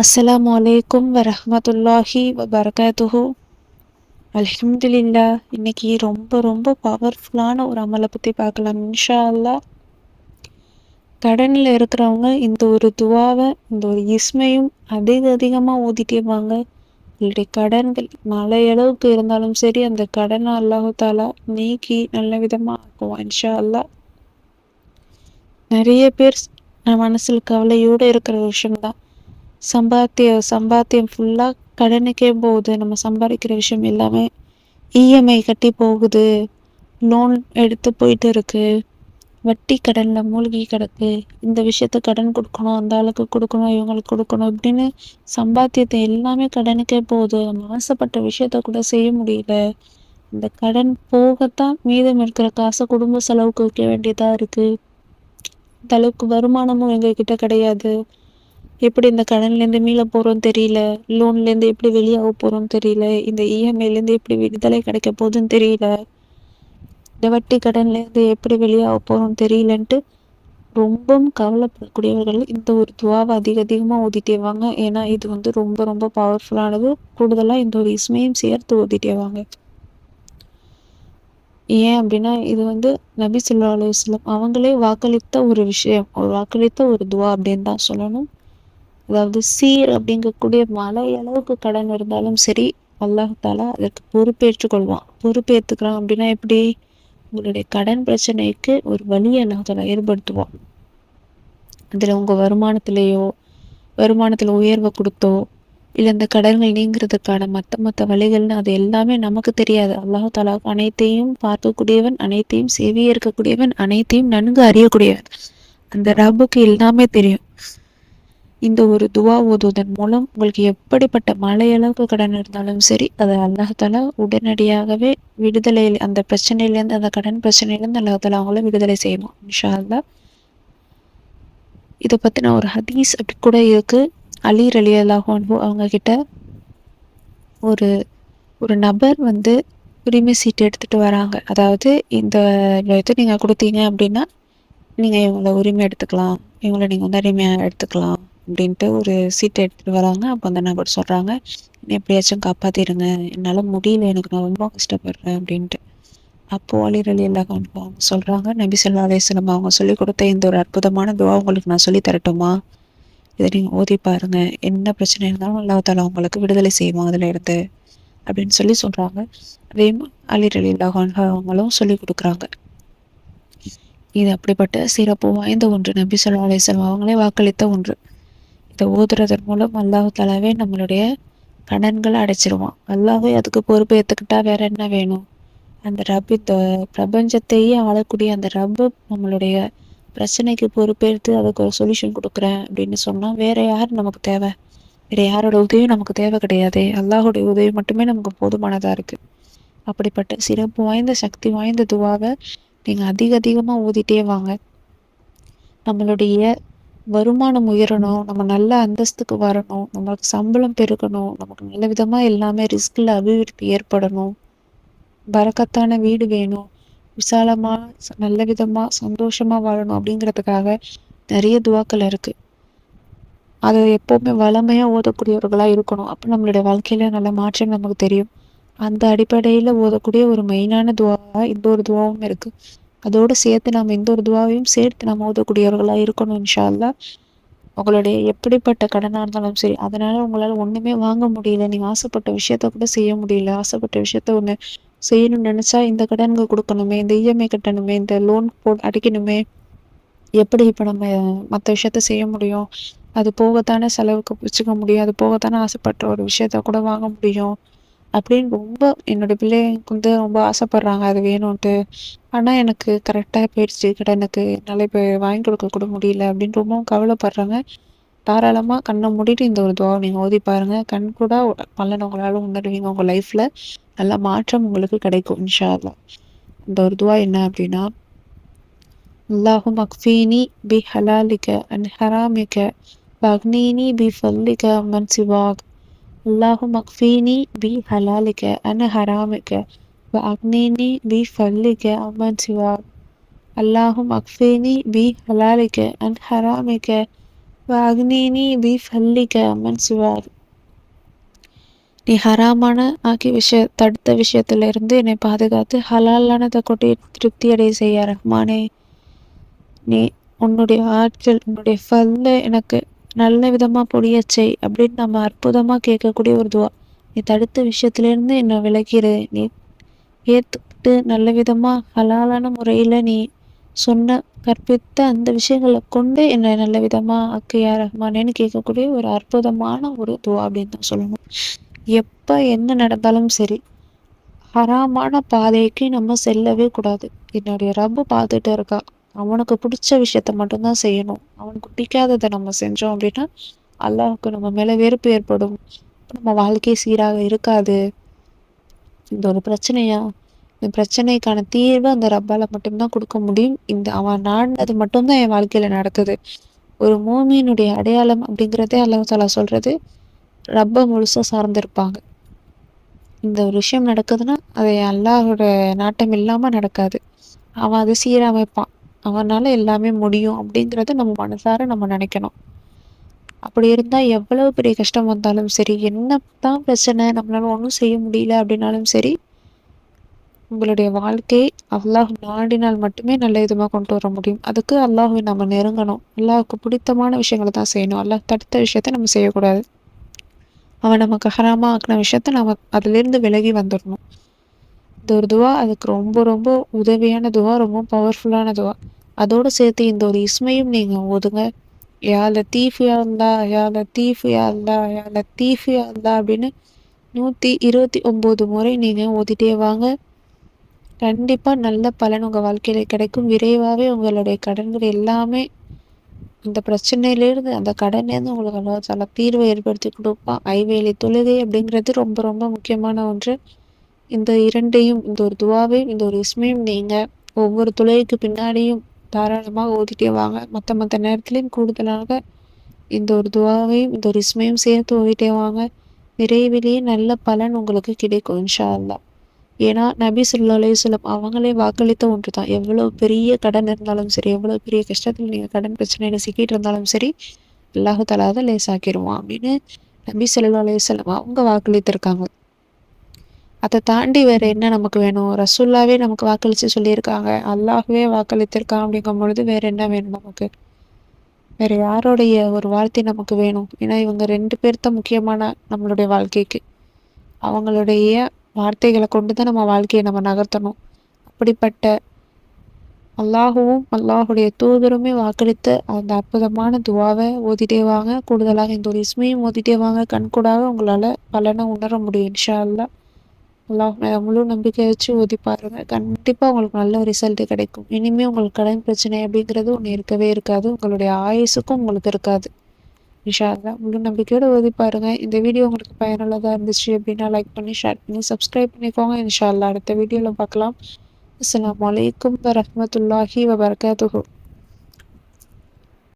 அஸ்லாம் அலைக்கும் வரமத்துல்லாஹி வபர்கதுஹு அலமதுல்லா இன்னைக்கு ரொம்ப ரொம்ப பவர்ஃபுல்லான ஒரு அமலை பற்றி பார்க்கலாம் இன்ஷா அல்லாஹ் கடனில் இருக்கிறவங்க இந்த ஒரு துவாவை இந்த ஒரு இஸ்மையும் அதிக அதிகமாக ஓதிட்டே வாங்க. உங்களுடைய கடன்கள் மலை அளவுக்கு இருந்தாலும் சரி அந்த கடனை அல்லாஹு தாலா நீக்கி நல்ல விதமாக ஆக்குவான் இன்ஷா அல்லாஹ் நிறைய பேர் மனசில் கவலையோடு இருக்கிற விஷயம்தான். சம்பாத்திய சம்பாத்தியம் ஃபுல்லாக கடனுக்கே போகுது. நம்ம சம்பாதிக்கிற விஷயம் எல்லாமே இஎம்ஐ கட்டி போகுது. லோன் எடுத்து போயிட்டு இருக்கு. வட்டி கடனில் மூழ்கி கிடக்கு. இந்த விஷயத்த கடன் கொடுக்கணும் அந்த ஆளுக்கு கொடுக்கணும் இவங்களுக்கு கொடுக்கணும் இப்படின்னு சம்பாத்தியத்தை எல்லாமே கடனுக்கே போகுது. நம்ம ஆசைப்பட்ட விஷயத்த கூட செய்ய முடியல. இந்த கடன் போகத்தான் மீதம் இருக்கிற காசை குடும்ப செலவுக்கு வைக்க வேண்டியதாக இருக்குது அந்த அளவுக்கு வருமானமும் எங்ககிட்ட கிடையாது. எப்படி இந்த கடன்லேருந்து மீள போகிறோம் தெரியல? லோன்லேருந்து எப்படி வெளியாக போகிறோம் தெரியல? இந்த இஎம்ஐலேருந்து எப்படி விடுதலை கிடைக்க போகுதுன்னு தெரியல? இந்த வட்டி கடன்லேருந்து எப்படி வெளியாக போகிறோம் தெரியலன்ட்டு ரொம்பவும் கவலைப்படக்கூடியவர்கள் இந்த ஒரு துவாவை அதிக அதிகமாக ஓதிட்டே வாங்க. ஏன்னா இது வந்து ரொம்ப ரொம்ப பவர்ஃபுல்லானது கூடுதலாக இந்த ஒரு இஸ்மையும் சேர்த்து ஓதிட்டே வாங்க. ஏன் அப்படின்னா இது வந்து நபி சொல்லா அலுவலம் அவங்களே வாக்களித்த ஒரு விஷயம். ஒரு வாக்களித்த ஒரு துவா அப்படின்னு தான் சொல்லணும். அதாவது சீர் அப்படிங்கக்கூடிய மலை அளவுக்கு கடன் இருந்தாலும் சரி அல்லாஹால அதற்கு பொறுப்பேற்றுக் கொள்வான். பொறுப்பேற்றுக்கிறான் அப்படின்னா எப்படி? உங்களுடைய கடன் பிரச்சனைக்கு ஒரு வழியை அல்லாஹாலா ஏற்படுத்துவான். அதில் உங்கள் வருமானத்திலேயோ வருமானத்தில் உயர்வை கொடுத்தோ இல்லை இந்த கடன்கள் நீங்கிறதுக்கான மற்ற மற்ற வழிகள்னு அது எல்லாமே நமக்கு தெரியாது. அல்லாஹு தாலா அனைத்தையும் பார்க்கக்கூடியவன் அனைத்தையும் செவியே இருக்கக்கூடியவன் அனைத்தையும் நன்கு அறியக்கூடியவன். அந்த ரப்புக்கு எல்லாமே தெரியும். இந்த ஒரு துவா ஓதுவதன் மூலம் உங்களுக்கு எப்படிப்பட்ட மலையளவுக்கு கடன் இருந்தாலும் சரி அதை அல்லாஹால உடனடியாகவே விடுதலையில் அந்த பிரச்சனையிலேருந்து அந்த கடன் பிரச்சனையிலேருந்து அல்லாஹால அவங்கள விடுதலை செய்யணும் இன்ஷா அல்லா இதை பற்றின ஒரு ஹதீஸ் அப்படி கூட இருக்கு. அலீர் அலி அல்லாஹு அவங்க கிட்ட ஒரு ஒரு நபர் வந்து உரிமை சீட்டு எடுத்துகிட்டு வராங்க. அதாவது இந்த இது நீங்கள் கொடுத்தீங்க அப்படின்னா நீங்கள் இவங்களை உரிமை எடுத்துக்கலாம் இவங்களை நீங்கள் வந்து அடிமையாக எடுத்துக்கலாம். அப்படின்ட்டு ஒரு சீட்டை எடுத்துகிட்டு வராங்க. அப்போ அந்த நபர் சொல்கிறாங்க என்னை எப்படியாச்சும் காப்பாற்றிடுங்க என்னால் முடியல. எனக்கு நான் ரொம்ப கஷ்டப்படுறேன். அப்படின்ட்டு. அப்போது அலிர் அலி அவங்க சொல்கிறாங்க நபி சொல்லா அலேஸ்லம் அவங்க சொல்லி கொடுத்த இந்த ஒரு அற்புதமான துவா உங்களுக்கு நான் சொல்லி தரட்டுமா? இதை நீங்கள் ஓதி பாருங்க. என்ன பிரச்சனை இருந்தாலும் அல்லா அவங்களுக்கு உங்களுக்கு விடுதலை செய்வோம் அதில் இருந்து அப்படின்னு சொல்லி சொல்கிறாங்க அதேமா அலிரலி அலி அவங்களும் சொல்லி கொடுக்குறாங்க. இது அப்படிப்பட்ட சிறப்பு வாய்ந்த ஒன்று. நபி சொல்லா அலிஸ்லாம் அவங்களே வாக்களித்த ஒன்று. இதை ஓதுறதன் மூலம் அல்லாஹு தாலாவே நம்மளுடைய கடன்களை அடைச்சிருவான். அல்லாவே அதுக்கு பொறுப்பு ஏற்றுக்கிட்டா வேற என்ன வேணும்? அந்த ரப் இந்த பிரபஞ்சத்தையே ஆளக்கூடிய அந்த ரப்பு நம்மளுடைய பிரச்சனைக்கு பொறுப்பேற்று அதுக்கு ஒரு சொல்யூஷன் கொடுக்குறேன் அப்படின்னு சொன்னால் வேற யார் நமக்கு தேவை? வேற யாரோட உதவியும் நமக்கு தேவை கிடையாது. அல்லாஹுடைய உதவி மட்டுமே நமக்கு போதுமானதாக இருக்குது அப்படிப்பட்ட சிறப்பு வாய்ந்த சக்தி வாய்ந்த துவாவை நீங்கள் அதிக அதிகமாக ஊதிட்டே வாங்க. நம்மளுடைய வருமானம் உயரணும் நம்ம நல்ல அந்தஸ்துக்கு வரணும் நம்மளுக்கு சம்பளம் பெருகணும் நமக்கு நல்ல விதமாக எல்லாமே ரிஸ்கில் அபிவிருத்தி ஏற்படணும். பறக்கத்தான வீடு வேணும் விசாலமாக நல்ல விதமாக சந்தோஷமாக வாழணும் அப்படிங்கிறதுக்காக நிறைய துவாக்கள் இருக்குது அதை எப்போவுமே வளமையாக ஓதக்கூடியவர்களாக இருக்கணும். அப்போ நம்மளுடைய வாழ்க்கையில் நல்ல மாற்றம் நமக்கு தெரியும். அந்த அடிப்படையில் ஓதக்கூடிய ஒரு மெயினான துவாவாக இந்த ஒரு துவாவும் இருக்குது அதோடு சேர்த்து நாம் எந்த ஒரு துவாவையும் சேர்த்து நம்ம ஓதக்கூடியவர்களாக இருக்கணும் இன்ஷால்லா உங்களுடைய எப்படிப்பட்ட கடனாக இருந்தாலும் சரி அதனால் உங்களால் ஒன்றுமே வாங்க முடியல. நீங்கள் ஆசைப்பட்ட விஷயத்த கூட செய்ய முடியல. ஆசைப்பட்ட விஷயத்த ஒன்று செய்யணும்னு நினச்சா இந்த கடன்கள் கொடுக்கணுமே இந்த இஎம்ஐ கட்டணுமே இந்த லோன் போ அடிக்கணுமே. எப்படி இப்போ நம்ம மற்ற விஷயத்த செய்ய முடியும்? அது போகத்தானே செலவுக்கு வச்சுக்க முடியும். அது போகத்தானே ஆசைப்பட்ட ஒரு விஷயத்த கூட வாங்க முடியும். அப்படின்னு ரொம்ப என்னோட பிள்ளைங்களுக்கு வந்து ரொம்ப ஆசைப்படுறாங்க. அது வேணும்ன்ட்டு. ஆனால் எனக்கு கரெக்டாக போயிடுச்சு. எனக்கு என்னால் இப்போ வாங்கி கொடுக்க கூட முடியல அப்படின்னு ரொம்பவும் கவலைப்படுறாங்க. தாராளமாக கண்ணை மூடிட்டு இந்த ஒரு துவா நீங்கள் ஓதி பாருங்கள் கண் கூட பலன் உங்களால் உணர்வீங்க உங்கள் லைஃப்பில் நல்ல மாற்றம் உங்களுக்கு கிடைக்கும் இன்ஷால்லா இந்த ஒரு துவா என்ன அப்படின்னா அல்லாஹும் அக்ஃபீனி பி ஹலாலிக்க அன் ஹராமிக்க பக்னீனி பி ஃபல்லிக்க மன் சிவாக். اللهم اكفيني بحلالك عن حرامك وأغنيني بفضلك عمن سواك اللهم اكفيني بحلالك عن حرامك வாக்னினி பி ஃபல்லிக அம்மன் சிவார் நீ ஹராமான ஆகிய விஷய தடுத்த விஷயத்துல இருந்து என்னை பாதுகாத்து ஹலாலானதை கொட்டி திருப்தி அடைய செய்ய ரஹ்மானே நீ உன்னுடைய ஆற்றல் உன்னுடைய ஃபல்ல எனக்கு நல்ல விதமாக பொடியச்சை அப்படின்னு நம்ம அற்புதமாக கேட்கக்கூடிய ஒரு துவா. நீ தடுத்த விஷயத்துலேருந்து என்னை விளக்கிடு நீ ஏற்றுக்கிட்டு நல்ல விதமாக ஹலாலான முறையில் நீ சொன்ன கற்பித்த அந்த விஷயங்களை கொண்டு என்னை நல்ல விதமாக அக்கையா ரஹ்மானேன்னு கேட்கக்கூடிய ஒரு அற்புதமான ஒரு துவா அப்படின்னு தான் சொல்லணும். எப்போ என்ன நடந்தாலும் சரி ஹராமான பாதைக்கு நம்ம செல்லவே கூடாது. என்னுடைய ரப்பு பார்த்துட்டு இருக்கா. அவனுக்கு பிடிச்ச விஷயத்த மட்டும்தான் செய்யணும். அவனுக்கு பிடிக்காததை நம்ம செஞ்சோம் அப்படின்னா அல்லாஹுக்கு நம்ம மேலே வெறுப்பு ஏற்படும். நம்ம வாழ்க்கை சீராக இருக்காது. இந்த ஒரு பிரச்சனையா? இந்த பிரச்சனைக்கான தீர்வு அந்த ரப்பால மட்டும்தான் கொடுக்க முடியும். இந்த அவன் நாடினது மட்டும்தான் என் வாழ்க்கையில நடக்குது. ஒரு மூமியினுடைய அடையாளம் அப்படிங்கிறதே அல்லாஹ் தாலா சொல்றது ரப்ப முழுசா சார்ந்திருப்பாங்க. இந்த ஒரு விஷயம் நடக்குதுன்னா அது அல்லாஹோட நாட்டம் இல்லாம நடக்காது. அவன் அதை சீரமைப்பான். அவனால் எல்லாமே முடியும் அப்படிங்கிறத நம்ம மனசார நம்ம நினைக்கணும். அப்படி இருந்தால் எவ்வளவு பெரிய கஷ்டம் வந்தாலும் சரி என்ன தான் பிரச்சனை நம்மளால ஒன்றும் செய்ய முடியல அப்படின்னாலும் சரி உங்களுடைய வாழ்க்கை அல்லாஹ் நாடினால் மட்டுமே நல்ல விதமாக கொண்டு வர முடியும். அதுக்கு அல்லாஹுவை நம்ம நெருங்கணும். அல்லாஹுக்கு பிடித்தமான விஷயங்களை தான் செய்யணும். அல்லாஹ் தடுத்த விஷயத்த நம்ம செய்யக்கூடாது. அவன் நமக்கு ஹராமா ஆக்கின விஷயத்த நம்ம அதுலேருந்து விலகி வந்துடணும். இந்த ஒரு துவா அதுக்கு ரொம்ப ரொம்ப உதவியான துவா ரொம்ப பவர்ஃபுல்லான துவா. அதோடு சேர்த்து இந்த ஒரு இஸ்மையும் நீங்கள் ஓதுங்க. யா லத்தீஃப் யா அல்லா யா லத்தீஃப் யா அல்லா யா லத்தீஃப் யா அல்லா அப்படின்னு நூற்றி இருபத்தி ஒம்பது முறை நீங்கள் ஓதிட்டே வாங்க. கண்டிப்பாக நல்ல பலன் உங்கள் வாழ்க்கையில் கிடைக்கும். விரைவாகவே உங்களுடைய கடன்கள் எல்லாமே அந்த பிரச்சனையிலேருந்து அந்த கடன்லேருந்து உங்களுக்கு சில தீர்வை ஏற்படுத்தி கொடுப்பான் ஐவேலி தொழுகை அப்படிங்கிறது ரொம்ப ரொம்ப முக்கியமான ஒன்று. இந்த இரண்டையும் இந்த ஒரு துவாவையும் இந்த ஒரு இஸ்மையும் நீங்கள் ஒவ்வொரு துளைக்கு பின்னாடியும் தாராளமாக ஓதிட்டே வாங்க. மற்ற மற்ற நேரத்துலையும் கூடுதலாக இந்த ஒரு துவாவையும் இந்த ஒரு இஸ்மையும் சேர்த்து ஓதிட்டே வாங்க. விரைவிலேயே நல்ல பலன் உங்களுக்கு கிடைக்கும் இன்ஷா அல்லா ஏன்னா நபி சொல்லா அலையுஸ்லம் அவங்களே வாக்களித்த ஒன்று தான் எவ்வளோ பெரிய கடன் இருந்தாலும் சரி எவ்வளோ பெரிய கஷ்டத்தில் நீங்கள் கடன் பிரச்சனையில் சிக்கிட்டு இருந்தாலும் சரி அல்லாஹு தலாத லேசாக்கிடுவான் அப்படின்னு நபி சொல்லா அலையுஸ்லம் அவங்க வாக்களித்திருக்காங்க. அதை தாண்டி வேற என்ன நமக்கு வேணும்? ரசுல்லாவே நமக்கு வாக்களித்து சொல்லியிருக்காங்க. அல்லாஹுவே வாக்களித்திருக்கான் அப்படிங்கும் பொழுது வேற என்ன வேணும் நமக்கு? வேற யாருடைய ஒரு வார்த்தை நமக்கு வேணும்? ஏன்னா இவங்க ரெண்டு பேர் தான் முக்கியமான நம்மளுடைய வாழ்க்கைக்கு. அவங்களுடைய வார்த்தைகளை கொண்டு தான் நம்ம வாழ்க்கையை நம்ம நகர்த்தணும். அப்படிப்பட்ட அல்லாஹுவும் அல்லாஹுடைய தூதருமே வாக்களித்த அந்த அற்புதமான துவாவை ஓதிட்டே வாங்க. கூடுதலாக இந்த ஒரு இஸ்மையும் ஓதிட்டே வாங்க. கண்கூடாக உங்களால் பலனை உணர முடியும் இன்ஷா அல்லா அல்லாஹ் முழு நம்பிக்கை வச்சு ஓதி பாருங்க. கண்டிப்பாக உங்களுக்கு நல்ல ரிசல்ட் கிடைக்கும். இனிமேல் உங்களுக்கு கடன் பிரச்சனை அப்படிங்கிறது ஒன்று இருக்கவே இருக்காது. உங்களுடைய ஆயுசுக்கும் உங்களுக்கு இருக்காது. விஷா முழு நம்பிக்கையோடு ஓதி பாருங்க. இந்த வீடியோ உங்களுக்கு பயனுள்ளதாக இருந்துச்சு அப்படின்னா லைக் பண்ணி ஷேர் பண்ணி சப்ஸ்கிரைப் பண்ணிக்கோங்க. இன்ஷா அல்லா அடுத்த வீடியோவில் பார்க்கலாம். அஸ்லாம் வலைக்கம் வரமத்துல்லாஹி வபர்கத்துஹூ.